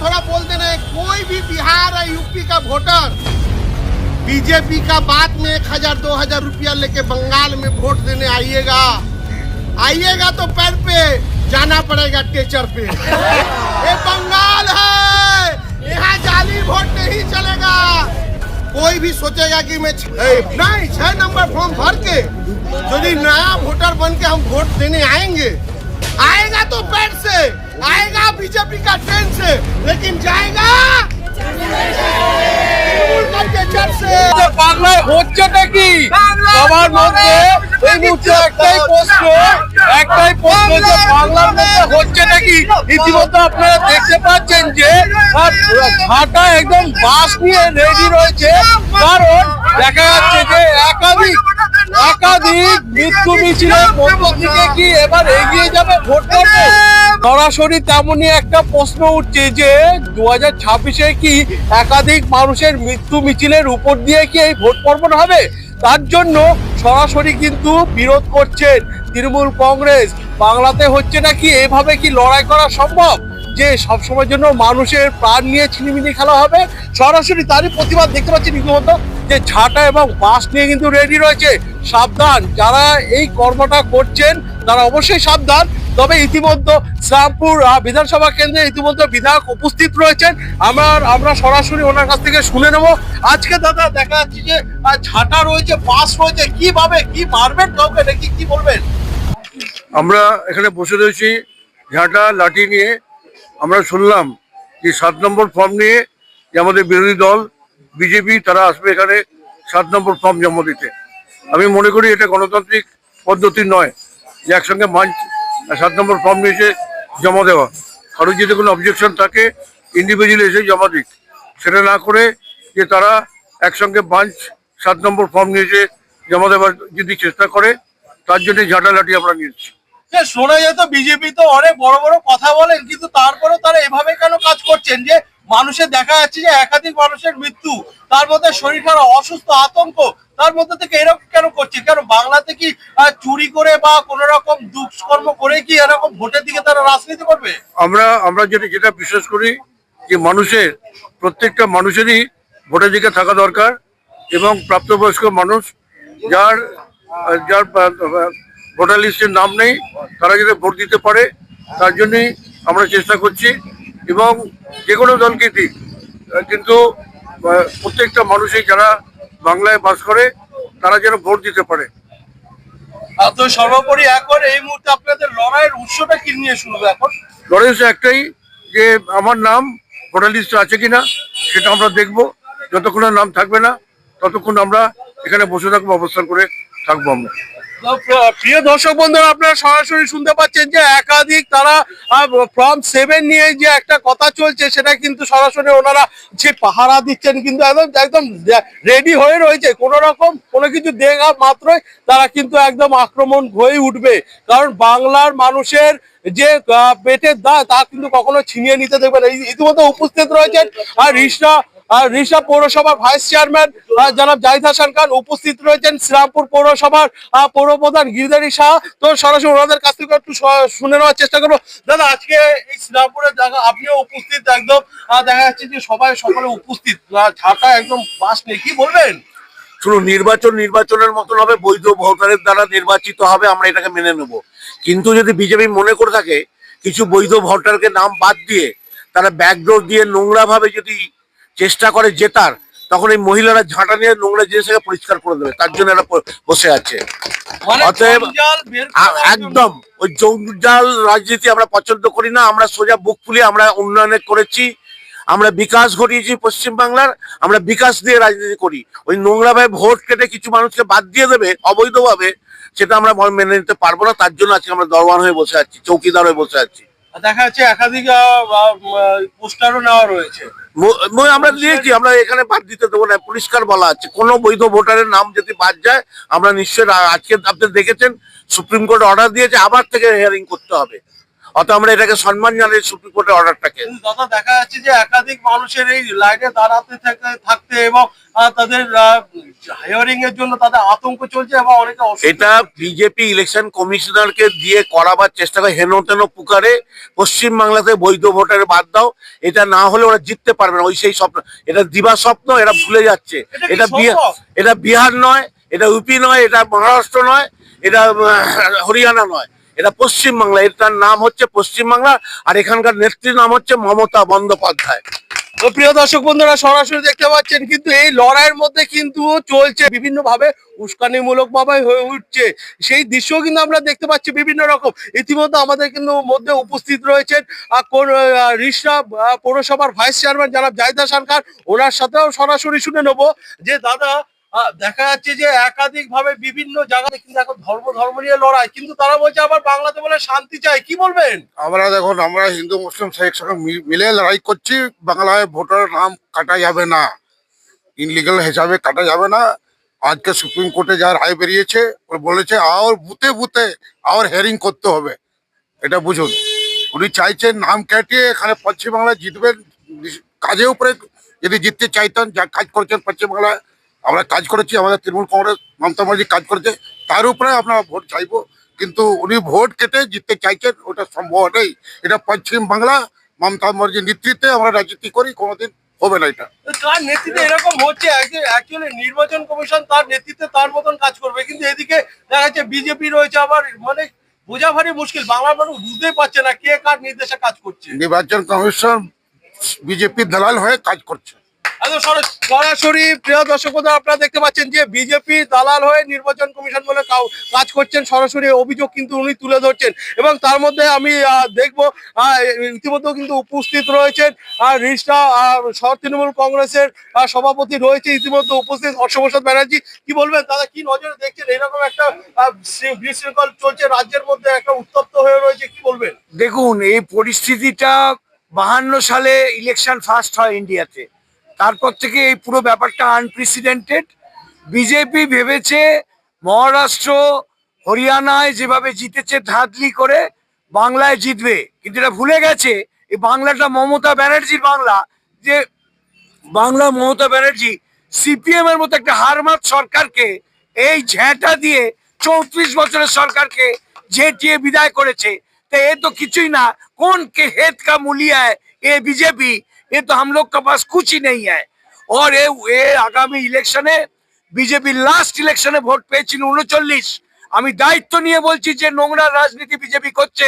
थोड़ा बोल देना है कोई भी बिहार और यूपी का वोटर बीजेपी का बात में एक हज़ार, दो हज़ार रुपया लेके बंगाल में वोट देने आइएगा। आइएगा तो पैर पे जाना पड़ेगा टेचर पे। ये बंगाल है, यहाँ जाली वोट नहीं चलेगा। कोई भी सोचेगा कि मैं नहीं, छह नंबर फॉर्म भर के यदि नया वोटर बन के हम वोट देने आएँगे, आएगा तो पैर से। आएगा बीजेपी का ट्रेन से लेकिन जाएगा तृणमूल का टेचर से বাংলায় হচ্ছেটা কি সবার মধ্যে একটাই প্রশ্ন একটাই প্রশ্ন যে বাংলার মধ্যে হচ্ছেটা কি ইতিমধ্যে আপনারা দেখতে পাচ্ছেন যে একদম নিয়ে রেডি রয়েছে। কারণ দেখা যাচ্ছে যে একাধিক একাধিক মৃত্যু মিছিলের কি এবার এগিয়ে যাবে ভোট করবে সরাসরি তেমনই একটা প্রশ্ন উঠছে যে দু হাজার ছাব্বিশে কি একাধিক মানুষের মৃত্যু মিছিলের উপর দিয়ে কি এই ভোট পর্বণ হবে? তার জন্য সরাসরি কিন্তু বিরোধ করছেন তৃণমূল কংগ্রেস। বাংলাতে হচ্ছে নাকি এভাবে কি লড়াই করা সম্ভব? যে সবসময়ের জন্য মানুষের প্রাণ নিয়ে ছিনিমিনি খেলা হবে? সরাসরি তারই প্রতিবাদ দেখতে পাচ্ছি রীতিমতো যে ঝাঁটা এবং বাস নিয়ে কিন্তু রেডি রয়েছে। সাবধান, যারা এই কর্মটা করছেন, তারা অবশ্যই সাবধান। তবে ইতিমধ্যে শ্রামপুর বিধানসভা কেন্দ্রে ইতিমধ্যে বিধায়ক উপস্থিত রয়েছেন। আমার আমরা সরাসরি ওনার কাছ থেকে শুনে নেব। আজকে দাদা, দেখা যাচ্ছে যে ঝাঁটা রয়েছে বাস রয়েছে। কীভাবে, কি মারবেন কাউকে নাকি কি বলবেন? আমরা এখানে বসে রয়েছি, ঝাঁটা, লাঠি নিয়ে। আমরা শুনলাম যে সাত নম্বর ফর্ম নিয়ে যে আমাদের বিরোধী দল, বিজেপি, তারা আসবে এখানে সাত নম্বর ফর্ম জমা দিতে। আমি মনে করি এটা গণতান্ত্রিক পদ্ধতি নয় যে একসঙ্গে মাঞ্চ সাত নম্বর ফর্ম নিয়েছে জমা দেওয়া। কারও যদি কোনো অবজেকশন থাকে ইন্ডিভিজুয়ালি এসে জমা দিক। সেটা না করে যে তারা একসঙ্গে বাঞ্চ সাত নম্বর ফর্ম নিয়েছে, জমা দেওয়ার যদি চেষ্টা করে, তার জন্য ঝাঁটা লাঠি আমরা নিয়েছি। শোনা যেত বিজেপি তো অনেক বড় বড় কথা বলেন, কিন্তু তারপরেও তারা এভাবে কেন কাজ করছেন? যে মানুষের দেখা যাচ্ছে যে একাধিক মানুষের মৃত্যু, তার মধ্যে শরীর খারাপ, অসুস্থ, আতঙ্ক, তার মধ্যে থেকে এরকম কেন করছে? কেন বাংলাতে কি চুরি করে বা কোন রকম দুষ্কর্ম করে কি এরকম ভোটের দিকে তারা রাজনীতি করবে? আমরা আমরা যেটা যেটা বিশ্বাস করি যে মানুষের, প্রত্যেকটা মানুষেরই ভোটের দিকে থাকা দরকার এবং প্রাপ্তবয়স্ক মানুষ যার যার, ভোটার লিস্টের নাম নেই, তারা যাতে ভোট দিতে পারে, তার জন্যই আমরা চেষ্টা করছি। এবং যে কোনো দলকে দিক কিন্তু প্রত্যেকটা মানুষই যারা বাংলায় বাস করে তারা যেন ভোট দিতে পারে। তো সর্বোপরি এখন এই মুহূর্তে আপনাদের লড়াইয়ের উৎসটা কি নিয়ে শুরু এখন? লড়াই হচ্ছে একটাই যে আমার নাম ভোটার লিস্টে আছে কিনা সেটা আমরা দেখব। যতক্ষণ নাম থাকবে না ততক্ষণ আমরা এখানে বসে থাকব অবস্থান করে থাকব আমরা। প্রিয় দর্শক বন্ধুরা, আপনারা সরাসরি শুনতে পাচ্ছেন যে একাধিক তারা ফর্ম সেভেন নিয়ে যে একটা কথা চলছে, সেটা কিন্তু সরাসরি ওনারা যে পাহারা দিচ্ছেন, কিন্তু একদম একদম রেডি হয়ে রয়েছে। কোন রকম কোনো কিছু দেখা মাত্রই তারা কিন্তু একদম আক্রমণ হয়ে উঠবে। কারণ বাংলার মানুষের যে পেটের দা তা কিন্তু কখনো ছিনিয়ে নিতে দেখবে না। এই- ইতিমধ্যে উপস্থিত রয়েছেন আর আর রিষা পৌরসভার ভাইস চেয়ারম্যান জনাব জাহিদ হাসান খান উপস্থিত রয়েছেন শ্রীরামপুর পৌরসভার আহ, পৌরপ্রধান গিরিধারী শাহ তো সরাসরি ওনাদের কাছ থেকে একটু শুনে নেওয়ার চেষ্টা করব। দাদা আজকে এই শ্রীরামপুরের জায়গা আপনিও উপস্থিত একদম দেখা যাচ্ছে যে সবাই সকলে উপস্থিত। আহ, একদম বাস নেই। কি বলবেন? শুধু নির্বাচন নির্বাচনের মতন হবে বৈধ ভোটারের দ্বারা নির্বাচিত হবে আমরা এটাকে মেনে নেব। কিন্তু যদি বিজেপি মনে করে থাকে কিছু বৈধ ভোটারকে নাম বাদ দিয়ে তারা ব্যাকডোর দিয়ে নোংরা ভাবে যদি চেষ্টা করে জেতার তখন এই মহিলারা ঝাঁটা নিয়ে নোংরা জিনিসটাকে পরিষ্কার করে দেবে। তার জন্য এরা বসে আছে। মানে অতএব একদম ওই জঞ্জাল রাজনীতি আমরা পছন্দ করি না আমরা সোজা বুক ফুলিয়ে আমরা উন্নয়নে করেছি। আমরা বিকাশ ঘটিয়েছি পশ্চিমবাংলার আমরা বিকাশ দিয়ে রাজনীতি করি। ওই নোংরা ভাবে ভোট কেটে কিছু মানুষকে বাদ দিয়ে দেবে অবৈধভাবে সেটা আমরা মেনে নিতে পারব না। তার জন্য আজকে আমরা দরবার হয়ে বসে আছি চৌকিদার হয়ে বসে আছি। দেখা যাচ্ছে একাধিক পোস্টারও নেওয়া রয়েছে। আমরা দিয়েছি, আমরা এখানে বাদ দিতে দেবো না, পরিষ্কার বলা আছে। কোনো বৈধ ভোটারের নাম যদি বাদ যায়, আমরা নিশ্চয়ই আজকে আপনি দেখেছেন, সুপ্রিম কোর্ট অর্ডার দিয়েছে, আবার থেকে হিয়ারিং করতে হবে। অত আমরা এটাকে সম্মান জানাই সুপ্রিম কোর্টের অর্ডারটাকে দাদা দেখা যাচ্ছে যে একাধিক মানুষের এই লাইনে দাঁড়াতে থেকে থাকতে এবং তাদের হায়ারিং এর জন্য তাদের আতঙ্ক চলছে এবং অনেকে এটা বিজেপি ইলেকশন কমিশনারকে দিয়ে করাবার চেষ্টা করে হেন তেন পুকারে পশ্চিম বাংলাতে বৈধ ভোটার বাদ দাও। এটা না হলে ওরা জিততে পারবে না ওই সেই স্বপ্ন। এটা দিবা স্বপ্ন এরা ভুলে যাচ্ছে। এটা এটা বিহার নয় এটা ইউপি নয় এটা মহারাষ্ট্র নয় এটা হরিয়ানা নয়। এটা পশ্চিম বাংলা এটার নাম হচ্ছে পশ্চিম বাংলা আর এখানকার নেত্রীর নাম হচ্ছে মমতা বন্দ্যোপাধ্যায়। তো প্রিয় দর্শক বন্ধুরা সরাসরি দেখতে পাচ্ছেন কিন্তু এই লড়াইয়ের মধ্যে কিন্তু চলছে বিভিন্ন ভাবে উস্কানিমূলক ভাবে হয়ে উঠছে। সেই দৃশ্য কিন্তু আমরা দেখতে পাচ্ছি বিভিন্ন রকম। ইতিমধ্যে আমাদের কিন্তু মধ্যে উপস্থিত রয়েছেন আহ, পৌরসভার ভাইস চেয়ারম্যান যারা জায়দা সরকার। ওনার সাথেও সরাসরি শুনে নেব যে দাদা দেখা যাচ্ছে যে একাধিক ভাবে বিভিন্ন জায়গায় কিন্তু এখন ধর্ম ধর্ম নিয়ে লড়াই। কিন্তু তারা বলছে আবার বাংলাতে বলে শান্তি চাই। কি বলবেন? আমরা দেখুন, আমরা হিন্দু, মুসলিম মি- মিলে লড়াই করছি। বাংলায় ভোটার নাম কাটা যাবে না। ইনলিগাল হিসাবে কাটা যাবে না। আজকে সুপ্রিম কোর্টে যা রায় বেরিয়েছে বলেছে আর বুতে বুতে আর হেয়ারিং করতে হবে। এটা বুঝুন। উনি চাইছেন নাম কাটিয়ে এখানে পশ্চিমবাংলায় জিতবেন। কাজের উপরে যদি জিততে চাইতেন, যা কাজ করেছেন পশ্চিমবাংলায় আমরা কাজ করেছি আমাদের তৃণমূল কংগ্রেস মমতা ব্যানার্জি কাজ করেছে তার উপরে আমরা ভোট চাইব। কিন্তু উনি ভোট কেটে জিততে চাইছেন ওটা সম্ভব নেই। এটা পশ্চিম বাংলা মমতা ব্যানার্জির নেতৃত্বে আমরা রাজনীতি করি কোনোদিন হবে না এটা। তার নেতৃত্বে এরকম হচ্ছে অ্যাকচুয়ালি নির্বাচন কমিশন তার নেতৃত্বে তার মতন কাজ করবে। কিন্তু এদিকে দেখা যাচ্ছে বিজেপি রয়েছে আবার মানে বোঝা ভারী মুশকিল বাংলার মানুষ বুঝতেই পারছে না কে কার নির্দেশে কাজ করছে। নির্বাচন কমিশন বিজেপির দালাল হয়ে কাজ করছে। সরাসরি প্রিয় দর্শক আপনারা দেখতে পাচ্ছেন যে বিজেপি দালাল হয়ে নির্বাচন কমিশন বলে কাজ করছেন। সরাসরি অভিযোগ কিন্তু উনি তুলে ধরছেন। এবং তার মধ্যে আমি দেখব আহ, ইতিমধ্যে কিন্তু উপস্থিত রয়েছেন। আর রিস্টা শহর তৃণমূল কংগ্রেসের সভাপতি রয়েছে ইতিমধ্যে উপস্থিত। হর্ষপ্রসাদ ব্যানার্জি কি বলবেন? দাদা কি নজরে দেখছেন? এরকম একটা বিশৃঙ্খল চলছে রাজ্যের মধ্যে একটা উত্তপ্ত হয়ে রয়েছে কি বলবেন? দেখুন এই পরিস্থিতিটা বাহান্ন সালে ইলেকশন ফার্স্ট হয় ইন্ডিয়াতে তারপর থেকে এই পুরো ব্যাপারটা আনপ্রেসিডেন্টেড বিজেপি ভেবেছে মহারাষ্ট্র, হরিয়ানায় যেভাবে জিতেছে ধাঁধলি করে বাংলায় জিতবে। কিন্তু এটা ভুলে গেছে, এই বাংলাটা মমতা ব্যানার্জির বাংলা, যে বাংলা মমতা ব্যানার্জি সিপিএম এর মতো একটা হারমাত সরকারকে, এই ঝ্যাঁটা দিয়ে চৌত্রিশ বছরের সরকারকে ঝেঁটিয়ে বিদায় করেছে। তা এ তো কিছুই না কোন কে হেতকা মুলিয়ায় এ বিজেপি ये तो हम लोग के पास कुछ ही नहीं है और ये ये আগামী ইলেকশনে বিজেপি লাস্ট ইলেকশনে ভোট পেয়েছিল উনচল্লিশ আমি দায়িত্ব নিয়ে বলছি যে নোংরা রাজনীতি বিজেপি করছে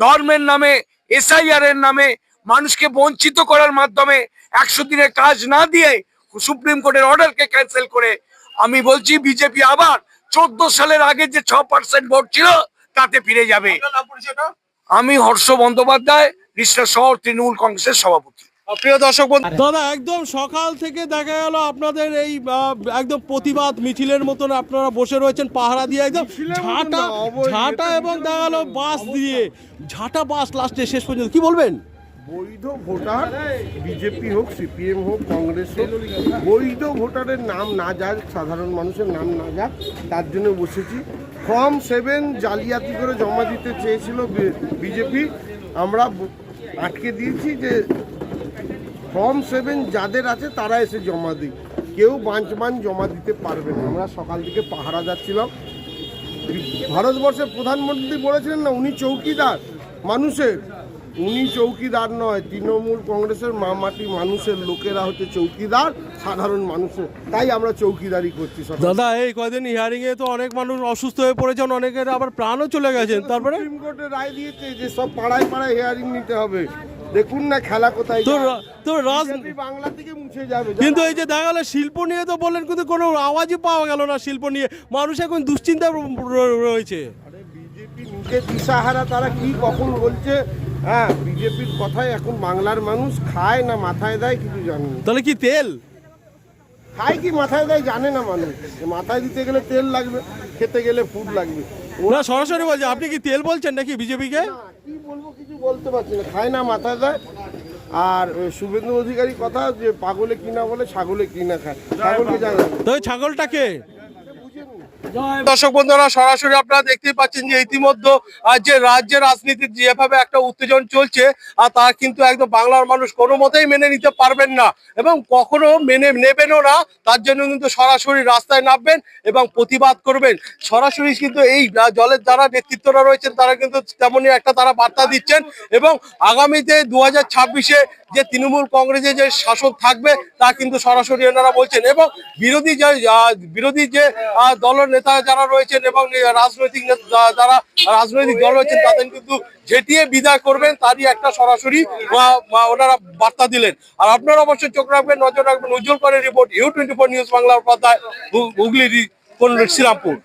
ধর্মের নামে এসআইআর এর নামে মানুষকে বঞ্চিত করার মাধ্যমে একশো দিনের কাজ না দিয়ে সুপ্রিম কোর্টের অর্ডারকে ক্যান্সেল করে আমি বলছি বিজেপি আবার চোদ্দ সালের আগে যে ছ পার্সেন্ট ভোট ছিল তাতে ফিরে যাবে আপনার নাম পরিচয়টা আমি হর্ষ বন্দ্যোপাধ্যায় রিষ্টা শহর তৃণমূল কংগ্রেসের সভাপতি প্রিয় দর্শক দাদা একদম সকাল থেকে দেখা গেল আপনাদের এই একদম প্রতিবাদ মিছিলের মতন আপনারা বসে রয়েছেন পাহারা দিয়ে একদম ঝাঁটা ঝাঁটা এবং দেখা গেল বাস দিয়ে। ঝাঁটা বাস লাস্টে শেষ পর্যন্ত। কি বলবেন? বৈধ ভোটার বিজেপি হোক সিপিএম হোক কংগ্রেস হোক বৈধ ভোটারের নাম না যাক সাধারণ মানুষের নাম না যাক তার জন্য বসেছি। ফর্ম সেভেন জালিয়াতি করে জমা দিতে চেয়েছিল বিজেপি। আমরা আটকে দিয়েছি যে ফর্ম সেভেন যাদের আছে তারা এসে জমা দিই কেউ বাঞ্চমান জমা দিতে পারবে না। আমরা সকাল থেকে পাহারা যাচ্ছিলাম। ভারতবর্ষের প্রধানমন্ত্রী বলেছিলেন না উনি চৌকিদার মানুষের। উনি চৌকিদার নয় তৃণমূল কংগ্রেসের মামাটি মানুষের লোকেরা হচ্ছে চৌকিদার সাধারণ মানুষের তাই আমরা চৌকিদারি করছি দাদা এই কয়দিন হিয়ারিং এ তো অনেক মানুষ অসুস্থ হয়ে পড়েছেন অনেকের আবার প্রাণও চলে গেছেন। তারপরে? সুপ্রিম কোর্টে রায় দিয়েছে যে সব পাড়ায় পাড়ায় হিয়ারিং নিতে হবে। দেখুন না খেলা কোথায় তো যায়। রা- তো রাজ বাংলা থেকে মুছে যাবে কিন্তু এই যে দেখা গেল শিল্প নিয়ে তো বললেন কিন্তু কোনো আওয়াজই পাওয়া গেল না শিল্প নিয়ে। মানুষ এখন র- রয়েছে। বিজেপি নিজে দিশাহারা তারা কি কখন বলছে? হ্যাঁ বিজেপির কথায় এখন বাংলার মানুষ খায় না মাথায় দেয় কিছু জানে না। তাহলে কি তেল? খায় কি মাথায় দেয় জানে না মানুষ। মাথায় দিতে গেলে তেল লাগবে খেতে গেলে ফুড লাগবে। না সরাসরি বলছে আপনি কি তেল বলছেন নাকি বিজেপিকে? বলতে পারছি না। খায় না মাথা যায় আর শুভেন্দু অধিকারী কথা যে পাগলে কিনা বলে ছাগলে কিনা খায়। ছাগলকে জানা তো ওই ছাগলটাকে? দর্শক বন্ধুরা, সরাসরি আপনারা দেখতেই পাচ্ছেন যে ইতিমধ্যে যে রাজ্যের রাজনীতির যেভাবে একটা উত্তেজন চলছে, আর তা কিন্তু একদম বাংলার মানুষ কোনো মতেই মেনে নিতে পারবেন না এবং কখনো মেনে নেবেনও না, তার জন্য কিন্তু সরাসরি রাস্তায় নামবেন এবং প্রতিবাদ করবেন। সরাসরি কিন্তু এই দলের যারা নেতৃত্বরা রয়েছেন, তারা কিন্তু তেমনই একটা তারা বার্তা দিচ্ছেন এবং আগামীতে দু হাজার ছাব্বিশে যে তৃণমূল কংগ্রেসে যে শাসক থাকবে, তা কিন্তু সরাসরি এনারা বলছেন এবং বিরোধী যে বিরোধী যে দলের নেতা যারা রয়েছেন এবং রাজনৈতিক নেতা যারা রাজনৈতিক দল রয়েছেন, তাদের কিন্তু যেটিয়ে বিদায় করবেন তারই একটা সরাসরি ওনারা বার্তা দিলেন। আর আপনারা অবশ্যই চোখ রাখবেন, নজর রাখবেন। উজ্জ্বল করে report U twenty four news বাংলার পাতায় হুগলি শ্রীরামপুর।